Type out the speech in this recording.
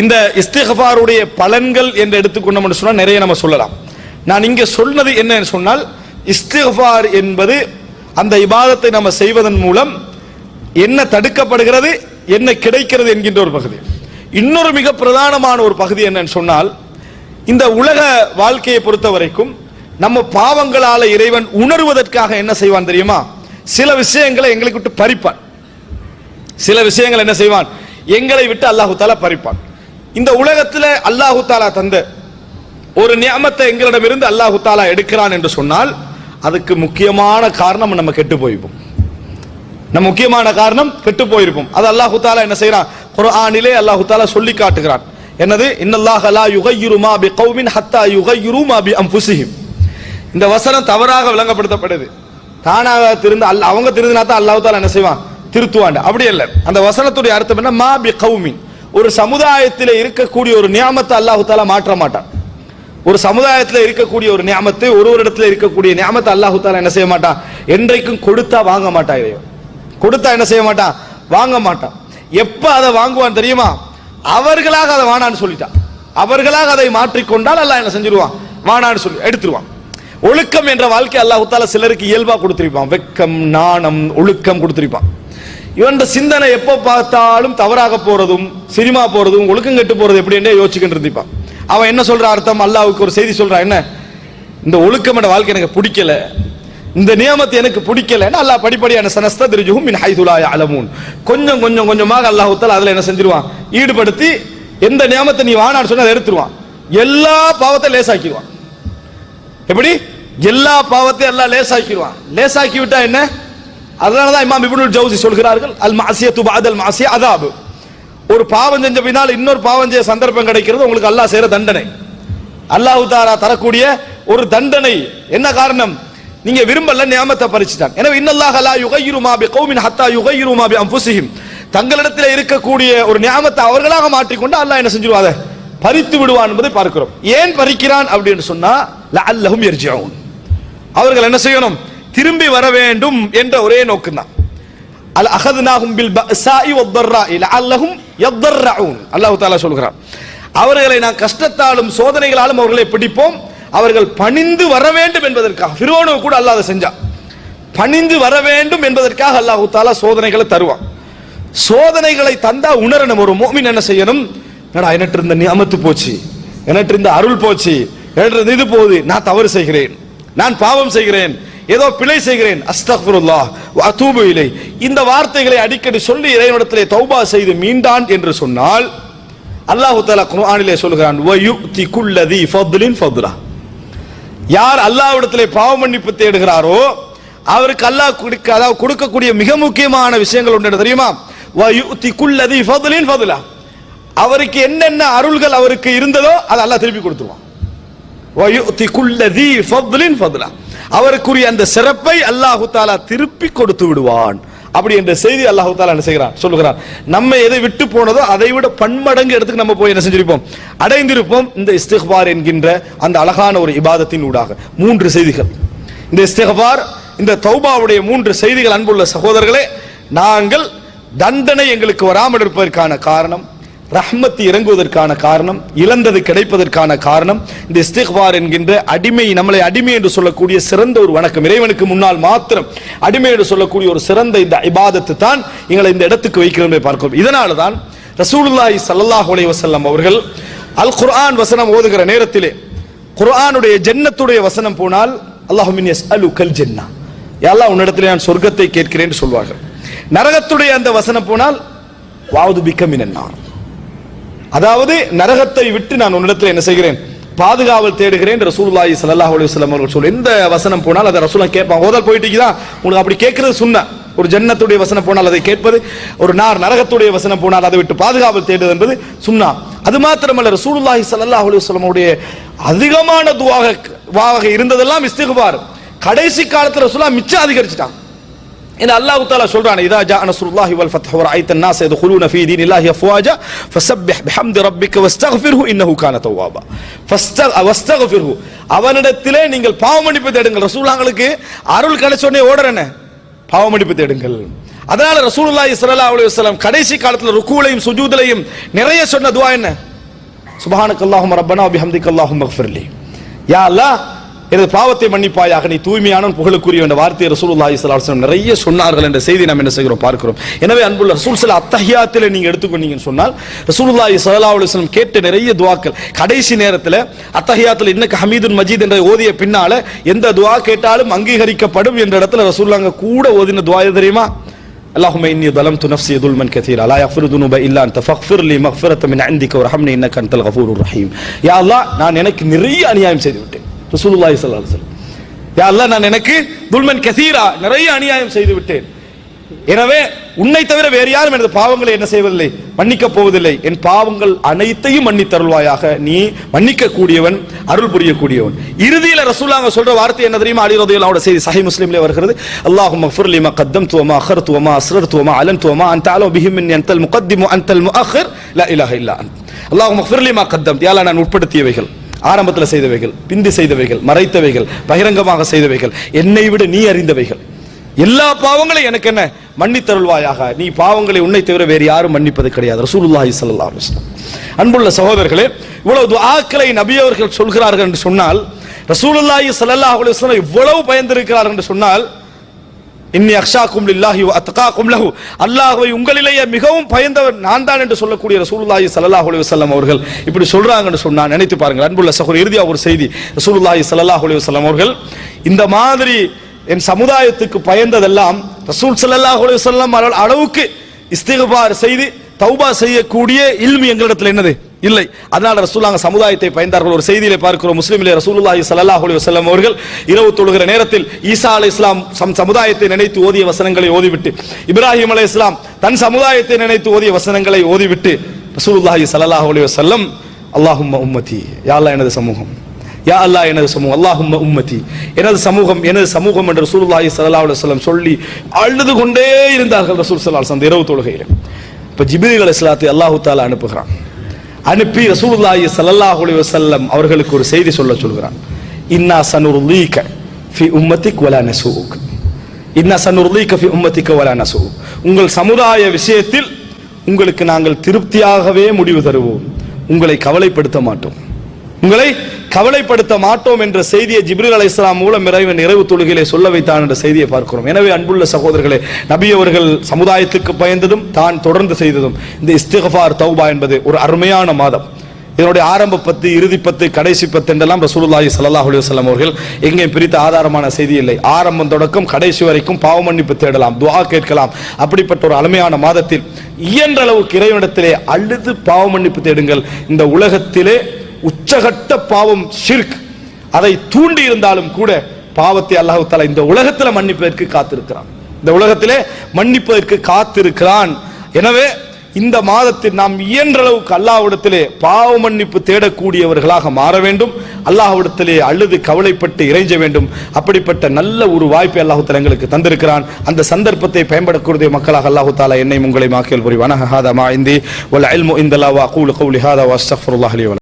இந்த இஸ்திகஃபாருடைய பலன்கள் என்று எடுத்துக்கொண்டோம்னு சொன்னால் நிறைய நம்ம சொல்லலாம். நான் இங்கே சொன்னது என்னன்னு சொன்னால் இஸ்திகஃபார் என்பது அந்த இபாதத்தை நம்ம செய்வதன் மூலம் என்ன தடுக்கப்படுகிறது என்ன கிடைக்கிறது என்கின்ற ஒரு பகுதி. இன்னொரு மிக பிரதானமான ஒரு பகுதி என்னன்னு சொன்னால் இந்த உலக வாழ்க்கையை பொறுத்த வரைக்கும் நம்ம பாவங்களால இறைவன் உணர்வதற்காக என்ன செய்வான் தெரியுமா? சில விஷயங்களை எங்களுக்கு விட்டு பறிப்பான். சில விஷயங்கள் என்ன செய்வான்? எங்களை விட்டு அல்லாஹு தாலா பறிப்பான். இந்த உலகத்தில் அல்லாஹு தாலா தந்த ஒரு நியமத்தை எங்களிடமிருந்து அல்லாஹு தாலா எடுக்கிறான் என்று சொன்னால் அதுக்கு முக்கியமான காரணம் நம்ம கெட்டு போயிருப்போம். நம்ம முக்கியமான காரணம் கெட்டு போயிருப்போம். அது அல்லாஹு தாலா என்ன செய்யறான் குரானிலே அல்லாஹு தாலா சொல்லி காட்டுகிறான். என்னது? இன்னல்லாஹ லா யுகையிரு மா பி கௌமின் ஹத்தா யுகையிருமா பி அம்புசிஹிம் இந்த வசனம் தவறாக விளங்கப்படுத்தப்படுது. தானாக திருந்து அல்ல அவங்க திருந்தினா தான் அல்லாஹ் தாலா என்ன செய்வான்? திருத்துவாண்டு அப்படி இல்லை அந்த வசனத்துடைய அர்த்தம் என்ன? மா பி கௌமின் ஒரு சமுதாயத்தில் இருக்கக்கூடிய ஒரு நியாமத்தை அல்லாஹு தாலா மாற்ற மாட்டான். ஒரு சமுதாயத்தில் இருக்கக்கூடிய ஒரு நியாமத்தை ஒரு ஒரு இடத்துல இருக்கக்கூடிய நியாமத்தை அல்லாஹு தாலா என்ன செய்ய மாட்டான்? என்றைக்கும் கொடுத்தா வாங்க மாட்டான் இறைவன். கொடுத்தா என்ன செய்ய மாட்டான்? வாங்க மாட்டான். எப்போ அதை வாங்குவான் தெரியுமா? அவர்களாக அதை வானான்னு சொல்லிட்டான். அவர்களாக அதை மாற்றிக்கொண்டால் அல்லாஹ் என்ன செஞ்சிருவான்? வானான்னு சொல்லி எடுத்துருவான். ஒழுக்கம் என்ற வாழ்க்கை அல்லாஹு தாலா சிலருக்கு இயல்பாக கொடுத்துருப்பான். வெக்கம் நாணம் ஒழுக்கம் கொடுத்துருப்பான். இவன் சிந்தனை எப்போ பார்த்தாலும் தவறாக போறதும் சினிமா போறதும் ஒழுக்கம் கெட்டு போறது எப்படின்னே யோசிச்சுக்கிட்டு இருந்திப்பான். அவன் என்ன சொல்ற அர்த்தம்? அல்லாவுக்கு ஒரு செய்தி சொல்றான் என்ன? இந்த ஒழுக்கம் வாழ்க்கை எனக்கு பிடிக்கல. இந்த நியமத்தை எனக்கு பிடிக்கல. அல்லாஹ் படிப்படியான சனஸ்த திருஜுகும் மின் ஹைதுலா அலமூன் கொஞ்சம் கொஞ்சம் கொஞ்சமாக அல்லாஹ் தாலா அதுல என்ன செஞ்சிருவான்? ஈடுபடுத்தி எந்த நியமத்தை நீ வானான்னு சொன்னால் அதை எடுத்துருவான். எல்லா பாவத்தை லேசாக்கிடுவான் எப்படி? எல்லா பாவத்தையும் எல்லாம் லேசாக்கிடுவான் லேசாக்கி விட்டா என்ன? அதனால தான் இமாம் இப்னுல் ஜவுசி சொல்கிறார்கள் அல் மாசிய துபாத் அல் மாசிய அதாபு. ஒரு பாவம் செஞ்ச பின்னால் இன்னொரு பாவம் செய்ய சந்தர்ப்பம் கிடைக்கிறது உங்களுக்கு அல்லாஹ் செய்கிற தண்டனை. அல்லாஹு தாரா தரக்கூடிய ஒரு தண்டனை. என்ன காரணம்? நீங்க விரும்பல நியமத்தை பறிச்சுட்டாங்க எனவே இன்னல்லாஹ் லா யுகையிருமா பி கௌமின் ஹத்தா யுகையிருமா பி அம்புசிஹிம் தங்களிடத்தில் இருக்கக்கூடிய ஒரு நியாமத்தை அவர்களாக மாற்றிக்கொண்டு அல்லாஹ் என்ன செஞ்சிருவாத பறித்து விடுவான் என்பதை பார்க்கிறோம். ஏன் பறிக்கிறான் அப்படின்னு சொன்னா அல்லஹும் யர்ஜிஊன். அவர்கள் என்ன செய்யணும்? திரும்பி வர வேண்டும் என்ற ஒரே நோக்கம் தான் அல் அகதுனாகும் பில் பஸாஇ வத்தர்ராஇ லஅல்லஹும் யத்தர்ரஊன். அல்லாஹ் தஆலா சொல்கிறான். அவர்களை நான் கஷ்டத்தாலும் சோதனைகளாலும் அவர்களை பிடிப்போம். அவர்கள் பணிந்து வர வேண்டும் என்பதற்காக. ஃபிரோனு கூட அல்லாஹ் அதை செஞ்சான். பணிந்து வர வேண்டும் என்பதற்காக அல்லாஹு தாலா சோதனைகளை தருவான். சோதனைகளை தந்தா உணரணும். ஒரு மோமின் என்ன செய்யணும்? என்னடா எனக்கு இருந்த நியமத்து போச்சு. எனக்கு இருந்த அருள் போச்சு. எனக்கு இருந்த இது போகுது. நான் தவறு செய்கிறேன். நான் பாவம் செய்கிறேன். ஏதோ பிழை செய்கிறேன். அஸ்தக்ஃபிருல்லாஹ் வ அத்தூபு இலை. இந்த வார்த்தைகளை அடிக்கடி சொல்லி இறைவனிடத்திலே தௌபா செய்து மீண்டான் என்று சொன்னால் அல்லாஹு தாலா குர்ஆனிலே சொல்கிறான் வ தி குல்லதி ஃபத்லின் ஃபத்லா. யார் அல்லாஹ்விடத்திலே பாவ மன்னிப்பு தேடுகிறாரோ அவருக்கு அல்லாஹ் கொடுக்க அதாவது கொடுக்கக்கூடிய மிக முக்கியமான விஷயங்கள் உண்டு தெரியுமா? வ தி குல்லதி ஃபத்லின் ஃபத்லா. அவருக்கு என்னென்ன அருள்கள் அவருக்கு இருந்ததோ அதை அல்லாஹ் திருப்பி கொடுத்துருவான். தி குல்லதி ஃபத்லின் ஃபத்லா. அவருக்குரிய அந்த சிறப்பை அல்லாஹு தாலா திருப்பி கொடுத்து விடுவான். அப்படி என்ற செய்தி அல்லாஹு தாலா என்ன செய்கிறான்? சொல்லுகிறான். நம்ம எதை விட்டு போனதோ அதை விட பன்மடங்கு இடத்துக்கு நம்ம போய் என்ன செஞ்சிருப்போம்? அடைந்திருப்போம் இந்த இஸ்திக்பார் என்கின்ற அந்த அழகான ஒரு இபாதத்தின் ஊடாக. மூன்று செய்திகள். இந்த இஸ்திக்பார் இந்த தௌபாவுடைய மூன்று செய்திகள் அன்புள்ள சகோதரர்களே நாங்கள் தண்டனை எங்களுக்கு வராமல் இருப்பதற்கான காரணம் ரஹ்மத் இறங்குவதற்கான காரணம் இழந்தது கிடைப்பதற்கான காரணம் இந்த இஸ்திக்பார் என்கின்ற அடிமை நம்மளை அடிமை என்று சொல்லக்கூடிய சிறந்த ஒரு வணக்கம். இறைவனுக்கு முன்னால் மாத்திரம் அடிமை என்று சொல்லக்கூடிய ஒரு சிறந்த இந்த இபாதத்து தான் எங்களை இந்த இடத்துக்கு வைக்கிறோம் பார்க்கிறோம் இதனால தான் ரசூலுல்லாஹி சல்லாஹ் அலைஹி வசல்லம் அவர்கள் அல் குர்ஆன் வசனம் ஓதுகிற நேரத்திலே குர்ஆனுடைய ஜென்னத்துடைய வசனம் போனால் அல்லாஹுமின் யஸ்அலு கல் ஜென்னா. எல்லாம் உன்னிடத்தில் நான் சொர்க்கத்தை கேட்கிறேன் சொல்வார்கள். நரகத்துடைய அந்த வசனம் போனால் வாவது பிக்கமின் நான் அதாவது நரகத்தை விட்டு நான் உன்னிடத்தில் என்ன செய்கிறேன்? பாதுகாவல் தேடுகிறேன் ரசூலுல்லாஹி ஸல்லல்லாஹு அலைஹி வஸல்லம் அவர்கள் சொல்ல எந்த வசனம் போனால் அதை ரசூலா கேட்பாங்க ஓதல் போயிட்டீங்களா உங்களுக்கு அப்படி கேட்கறது சுன்ன ஒரு ஜன்னத்துடைய வசனம் போனால் அதை கேட்பது ஒரு நார் நரகத்துடைய வசனம் போனால் அதை விட்டு பாதுகாவல் தேடுவது என்பது சுண்ணா. அது மாத்திரமல்ல ரசூலுல்லாஹி ஸல்லல்லாஹு அலைஹி வஸல்லம் உடைய அதிகமான துவாக இருந்ததெல்லாம் இஸ்திக்பார். கடைசி காலத்துல ரசூலா மிச்சம் அதிகரிச்சிட்டான். இந்த அல்லாஹ் தாலா சொல்றான் இதா ஜா நஸ்ருல்லாஹி வல் ஃபத்ஹு வ ரஐத்தன் நாஸ் யதுகுலூன ஃபீ தீனில்லாஹி அஃப்வாஜா ஃபஸப்பிஹ் பிஹம்தி ரப்பிக வஸ்தக்ஃபிர்ஹு இன்னஹு கான தவ்வாபா வஸ்தக்ஃபிர்ஹு அவனிடத்திலே நீங்கள் பாவமன்னிப்பு தேடுங்கள். ரசூலுல்லாஹ்களுக்கு அருள் கிடைச்ச உடனே ஓடுறனே பாவமன்னிப்பு தேடுங்கள். அதனால ரசூலுல்லாஹி ஸல்லல்லாஹு அலைஹி வஸல்லம் கடைசி காலத்துல ருக்குலையும் சுஜூதலையும் நிறைய சொன்ன துஆ என்ன? சுப்ஹானக்கல்லாஹும்ம ரப்பனா வபிஹம்திக்கல்லாஹும்ம ஃக்ஃபிர்லி யா அல்லாஹ் எனது பாவத்தை மன்னிப்பாயாக நீ தூய்மையான புகழுக்குரிய என்ற வார்த்தையை ரசூலுல்லாஹி ஸல்லல்லாஹு அலைஹி வஸல்லம் நிறைய சொன்னார்கள் என்ற செய்தி நாம் என்ன செய்கிறோம் பார்க்கிறோம் எனவே அன்புள்ள ரசூல் ஸல்லல்லாஹு அத்தஹியாத்திலே நீங்க எடுத்துக்கொண்டீங்கன்னு சொன்னால் ரசூலுல்லாஹி ஸல்லல்லாஹு அலைஹி வஸல்லம் கேட்ட நிறைய துஆக்கள் கடைசி நேரத்தில் அத்தஹியாத்தில் இன்னக்க ஹமீதுன் மஜீத் என்ற ஓதிய பின்னால எந்த துஆ கேட்டாலும் அங்கீகரிக்கப்படும் என்ற இடத்துல ரசூலுல்லாங்க கூட ஓதின துஆ எது தெரியுமா اللهم اني ظلمت نفسي ظلما كثيرا لا يغفر الذنوب الا انت فاغفر لي مغفرة من عندك وارحمني انك انت الغفور الرحيم يا الله நான் எனக்கு நிறைய அநியாயம் செய்து விட்டேன் ரசூலுல்லாஹி சல்லா யா யாரெல்லாம் நான் எனக்கு துல்மன் கசீரா நிறைய அநியாயம் செய்து விட்டேன். எனவே உன்னை தவிர வேறு யாரும் எனது பாவங்களை என்ன செய்வதில்லை மன்னிக்க போவதில்லை. என் பாவங்கள் அனைத்தையும் மன்னித்தருள்வாயாக நீ மன்னிக்க கூடியவன் அருள் புரியக்கூடியவன். இறுதியில் ரசூலாங்க சொல்ற வார்த்தை என்ன தெரியுமா? அலி ரதியுல்லாவோட செய்தி சஹி முஸ்லீம்ல வருகிறது. அல்லாஹு மஃபுர் லிமா கத்தம் துவமா அஹர் துவமா அஸ்ரர் துவமா அலன் துவமா அந்த அலோ பிஹிமின் அந்தல் முகத்திமு அந்தல் முஅஹர் லா இலாஹ இல்லா அல்லாஹு மஃபுர் லிமா கத்தம் யாலா நான் உட்படுத்தியவைகள். ஆரம்பத்தில் செய்தவைகள் பிந்தி செய்தவைகள் மறைத்தவைகள் பகிரங்கமாக செய்தவைகள் என்னை விட நீ அறிந்தவைகள். எல்லா பாவங்களையும் எனக்கு என்ன? மன்னித்தருள்வாயாக நீ பாவங்களை உன்னை தவிர வேறு யாரும் மன்னிப்பது கிடையாது. ரசூலுல்லாஹி ஸல்லல்லாஹு அன்புள்ள சகோதரர்களே இவ்வளவு துஆக்களை நபியவர்கள் சொல்கிறார்கள் என்று சொன்னால் ரசூலுல்லாஹி சல்லாஹ் அலைஹி இவ்வளவு பயந்திருக்கிறார்கள் என்று சொன்னால் இன்னி அக்ஷாக்கும் லில்லாஹி அத்தகா அத்காக்கும் லஹு. அல்லாஹ்வை உங்களிலேயே மிகவும் பயந்தவர் நான் தான் என்று சொல்லக்கூடிய ரசூலுல்லாஹி ஸல்லல்லாஹு அலைஹி வஸல்லம் அவர்கள் இப்படி சொல்றாங்கன்னு சொன்னா நினைத்து பாருங்கள். அன்புள்ள சகோதரர் இறுதியா ஒரு செய்தி. ரசூலுல்லாஹி ஸல்லல்லாஹு அலைஹி வஸல்லம் அவர்கள் இந்த மாதிரி என் சமுதாயத்துக்கு பயந்ததெல்லாம் ரசூல் ஸல்லல்லாஹு அலைஹி வஸல்லம் அளவுக்கு இஸ்திகபார் செய்து தௌபா செய்யக்கூடிய இல்மு எங்களிடத்தில் என்னது? இல்லை. அதனால் ரசூலாங்க சமுதாயத்தை பயந்தார்கள். ஒரு செய்தியிலே பார்க்கிறோம். முஸ்லீமிலே ரசூலுல்லாஹி சல்லாஹ் அலி வசலம் அவர்கள் இரவு தொழுகிற நேரத்தில் ஈசா அலைஹிஸ்ஸலாம் சம் சமுதாயத்தை நினைத்து ஓதிய வசனங்களை ஓதிவிட்டு இப்ராஹிம் அலைஹிஸ்ஸலாம் தன் சமுதாயத்தை நினைத்து ஓதிய வசனங்களை ஓதிவிட்டு ரசூலுல்லாஹி சல்லாஹ் அலி வசல்லம் அல்லாஹும் உம்மதி யா அல்லாஹ் எனது சமூகம் யா அல்லா எனது சமூகம் அல்லாஹும் உம்மதி எனது சமூகம் எனது சமூகம் என்று ரசூலுல்லாஹி ஸல்லல்லாஹு அலைஹி சொல்லி அழுது கொண்டே இருந்தார்கள் ரசூல் ஸல்லல்லாஹு அலைஹி அந்த இரவு தொழுகையில். இப்ப ஜிப்ரீல் இஸ்லாத்தை அல்லாஹு தாலா அனுப்புகிறான். அனுப்பி ரசூலுல்லாஹி ஸல்லல்லாஹு அலைஹி வஸல்லம் அவர்களுக்கு ஒரு செய்தி சொல்ல சொல்கிறான். இன்னா சனுர்லீக ஃபி உம்மத்திக் வலா நசூக் இன்னா சனுர்லீக ஃபி உம்மத்திக வலா நசூக் உங்கள் சமுதாய விஷயத்தில் உங்களுக்கு நாங்கள் திருப்தியாகவே முடிவு தருவோம். உங்களை கவலைப்படுத்த மாட்டோம். உங்களை கவலைப்படுத்த மாட்டோம் என்ற செய்தியை ஜிப்ரீல் இஸ்லாம் மூலம் இறைவன் நிறைவு தொழுகையிலே சொல்ல வைத்தான் என்ற செய்தியை பார்க்கிறோம். எனவே அன்புள்ள சகோதரர்களே நபி அவர்கள் சமுதாயத்துக்கு பயந்ததும் தான் தொடர்ந்து செய்ததும் இந்த இஸ்திகஃபார் தௌபா என்பது ஒரு அருமையான மாதம். இதனுடைய ஆரம்ப பத்து இறுதி பத்து கடைசி பத்து என்றெல்லாம் ரசூலுல்லாஹி சல்லாஹ் அலுவலம் அவர்கள் எங்கேயும் பிரித்த ஆதாரமான செய்தி இல்லை. ஆரம்பம் தொடக்கம் கடைசி வரைக்கும் பாவ மன்னிப்பு தேடலாம் துவா கேட்கலாம். அப்படிப்பட்ட ஒரு அருமையான மாதத்தில் இயன்ற அளவுக்கு இறைவனிடத்திலே அழுது பாவ மன்னிப்பு தேடுங்கள். இந்த உலகத்திலே உச்சகட்ட பாவம் ஷிர்க் அதை தூண்டி இருந்தாலும் கூட பாவத்தை அல்லாஹ் இந்த உலகத்தில் மன்னிப்பதற்கு காத்திருக்கிறான். இந்த உலகத்திலே மன்னிப்பதற்கு காத்திருக்கிறான். எனவே இந்த மாதத்தில் நாம் இயன்ற அளவுக்கு அல்லாஹ்விடத்திலே பாவ மன்னிப்பு தேடக்கூடியவர்களாக மாற வேண்டும். அல்லாஹ்விடத்திலே அழுது கவலைப்பட்டு இறைஞ்ச வேண்டும். அப்படிப்பட்ட நல்ல ஒரு வாய்ப்பை அல்லாஹ் எங்களுக்கு தந்திருக்கிறான். அந்த சந்தர்ப்பத்தை பயன்படக்கூடிய மக்களாக அல்லாஹ் தாலா என்னை உங்களை மாக்கியல் புரிவான ஹாதா மா இந்தி வல் அல்மு இந்தல்லா வ அகூலு கௌலி ஹாதா வ அஸ்தக்ஃபிருல்லாஹ்